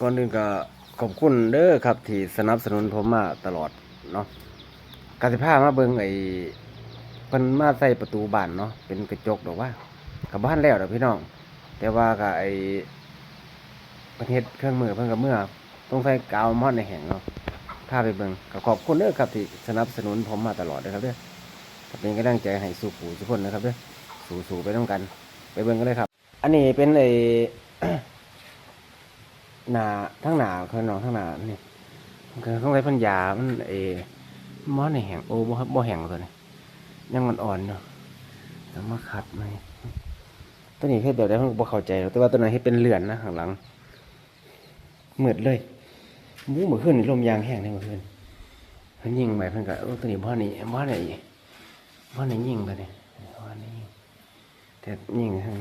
ก่อนอื่นก็ขอบคุณเด้อครับ ที่สนับสนุนผมมาตลอดเนาะกสิพามาเบิ่งไอ้เพิ่นมาใส่ประตูบ้านเนาะเป็นกระจกดอกว่ากับบ้านแล้วดอกพี่น้อง แต่ว่าก็ไอ้ประเทศเครื่องมือเพิ่นก็เมื่อต้องใส่กาวมอดในแห่งเนาะพาไปเบิ่งก็ขอบคุณเด้อครับที่สนับสนุนผมมาตลอดเลยครับเด้อก็เป็นกำลังใจให้สู้ผู้ทุกคนนะครับเด้อสู้ๆไปต้องกัน ไปเบิ่งกันเลยครับ อันนี้เป็นไอ้ หนาทั้งหนาคือนองทั้งหนาเนี่มันคือต้องใช้พันยามันเอมอในแห้งโอ้บ่บ่แห้งตัวนี้ยังมันอ่อนเนาะแล้วมาขัดไหมตัวนี้เฮ็ดแบบได้ผมบ่เข้าใจแต่ว่าตัวนั้นเฮ็ดเป็นเหลือนนะข้างหลังเมืดเลยมูเมื่อคืนนี่ลมยางแห้งเลยเมื่อคืนเพิ่นยิงไปเพิ่นก็ตัวนี้บ่นี่บ่ไหนบ่ไหนยิงตัวนี้บ่ไหนยิงแต่ยิงทาง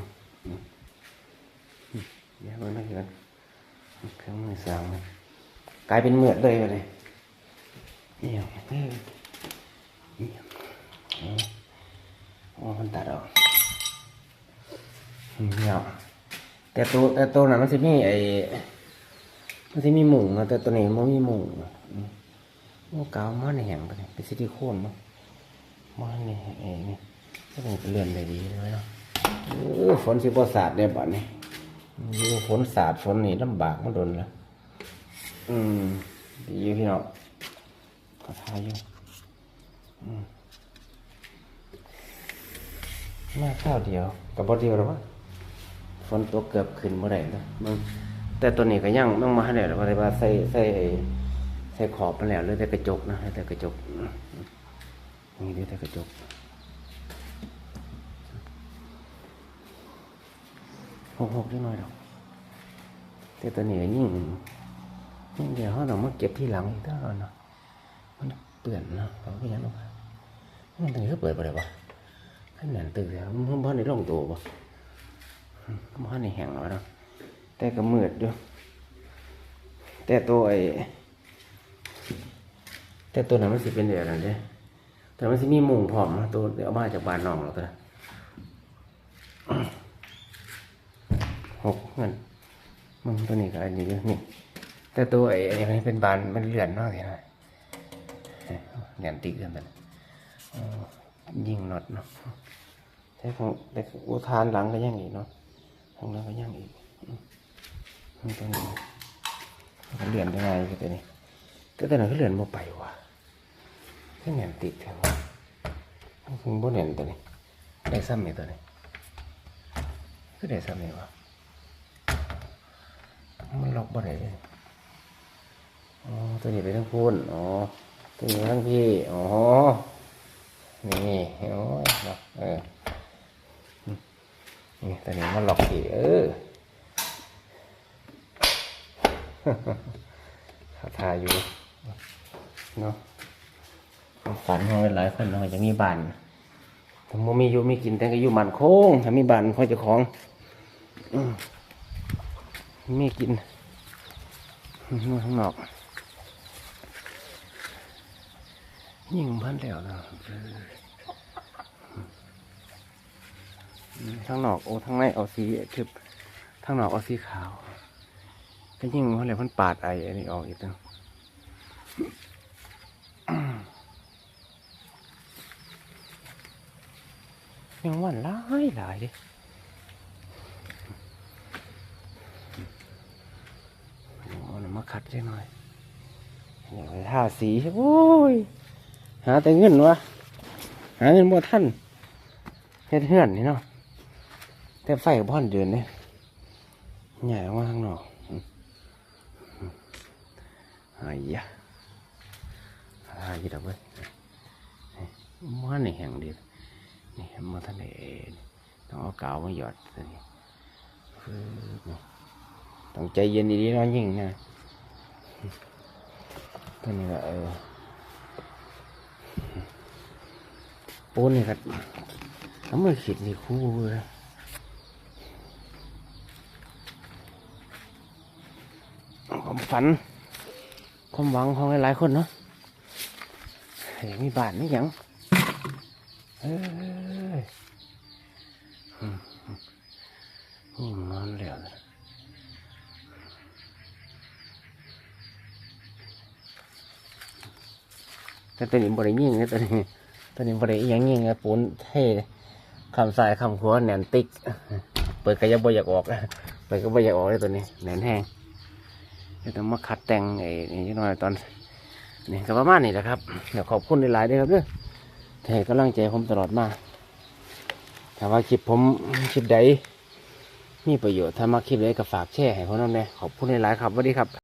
อืมอืมเดี๋ยวมันไม่เห็น เครื่องมือสางมันกลายเป็นเหมือดเลยไปเลยเอี่ยวเอี่ยวโออ๋อมันตัดออกเนี่ยแต่ตัวแต่ตัวนั้นมันจะมีไอ้มันจะมีหมุงนะแต่ตัวนี้มันมีหมุงมโอ้กาวมันแห้งไปเลยเป็นซิลิโคนมั้งมันนี่ไอ้นี่ก็เป็นเรื่อนได้ดีเลยเนาะฝนสิบสาดได้บ่เนี่ย อยู่ฝนสาดฝนนี่ลำบากมาโดนแล้วอืมดีอยู่พี่น้องก็ทายอยู่อืมมาข้าวเดียวกับบอเดียวหรอวะฝนตกเกือบขึ้นเมื่อไหร่แล้วมึงแต่ตัวนี้ก็ยังต้องมาให้แล้วเพราะว่าใส่ใส่ไอ้ใส่ขอบมันแล้วเหลยแต่กระจกนะเหลือแต่กระจกอืมนี่เหลือแต่กระจก หกหกนิดหน่อยดอกแต่ตัวนี้ยิ่งยิ่งเดี๋ยวเขาต้องมาเก็บที่หลังอีกตลอดเนาะมันเปื่อนเนาะเขาก็ยังต้องมันตรงนี้ก็เปิดไปเลยวะให้เหมือนตื่นแล้วมันบ้านในร่องตัวปะบ้านในแห้งแล้วเนาะแต่ก็มืดอยู่แต่ตัวไอ้แต่ตัวนั้นมันสิเป็นเดี๋ยวนั้นเด้แต่มันสิมีมุงพร้อมนะตัวเดี๋ยวเอามาจากบ้านน้องเราตัวนั้น หกเงินมึง ตัวนี้ก็อันนี้อยู่นี่แต่ตัวไอ้ไอ้นี่เป็นบานมันเลื่อนมากเลยนะเลื่อนติดกันไปอ๋อยิงน็อตเนาะแต่ของแต่อุทานหลังก็ยังอีกเนาะทางนั้นก็ยังอีกตัวนี้มันเลื่อนยังไงก็ตัวนี้ก็แต่ตัวนั้นก็เลื่อนมาไปว่ะแค่เลื่อนติดแค่ว่าคุณบ่เลื่อนตัวนี้ได้ซ้ำไหมตัวนี้ก็ได้ซ้ำไหมวะ มันล็อกบ่ได้เลยอ๋อตัวนี้ไปทั้งพูนอ๋อตัวนี้ทั้งพี่ อ๋อ นี่โอ้ยล็อกเออนี่ตัวนี้มันล็อกพี่ เออขาทาอยู่ เนาะความฝันของหลายคนเนาะจะมีบ้านถ้าบ่มีอยู่มีกินแต่ก็อยู่บ้านโค้งถ้ามีบ้านคอยเจะของอื มมีกินนู่นข้างนอก ยิ่งพันแล้วนะข้างนอกโอ้ข้งในเอาสีทึบข้างนอกเอาสีขาวก็ยิ่งพันแล้วพันปาดไออันนี้ออกอีกตั้งยังวันหลายหลายเดิ เอาหน่อยมา ขัดใช่หน่อยอยากไปทาสีโอ้ยหาแต่เงินวะหาเงินบ่ท่านเฮ็ดเฮือนนี่เนาะแต่ไฟบ่อนเดือนเนี่ยใหญ่ออกมาข้างนอกอืมอืมหายะหายยี่ดอกเว้ยมันนี่แห่งเดียวนี่มาท่านเอต้องเอากาวมาหยอดตัวนี้ต้องใจเย็นดีๆนะยิ่งนะ ตัวนี้ก็เออปูนนี่ก็ทำไมขีดนี่คู่เลยความฝัน ความหวังของหลายๆคนเนาะอยากมีบ้านนี่ยังเอ้ยอืมอืมอืมนอนแล้วนะ แต่ตัวนี้บริยิ่งนี่ยตัวนี้ตัวนี้บริยังยิ่งเลยปูนเท่คำสายคำขัวแหนติ๊ก เปิดก็ยังบ่อยากออกเปิดก็บอยากออกเลยตัวนี้แหนแห้งต้องมาคัดแต่งไอ้นี่นิดหน่อยตอนนี่ก็ประมาณนี้แหละครับเดี๋ยวขอบคุณหลายๆด้วยครับเด้อที่ให้กำลังใจผมตลอดมาถ้าว่าคลิปผมคลิปใดมีประโยชน์ถ้ามาคลิปใดก็ฝากแชร์ให้ผมน้องแน่ขอบคุณหลายๆครับสวัสดีครับ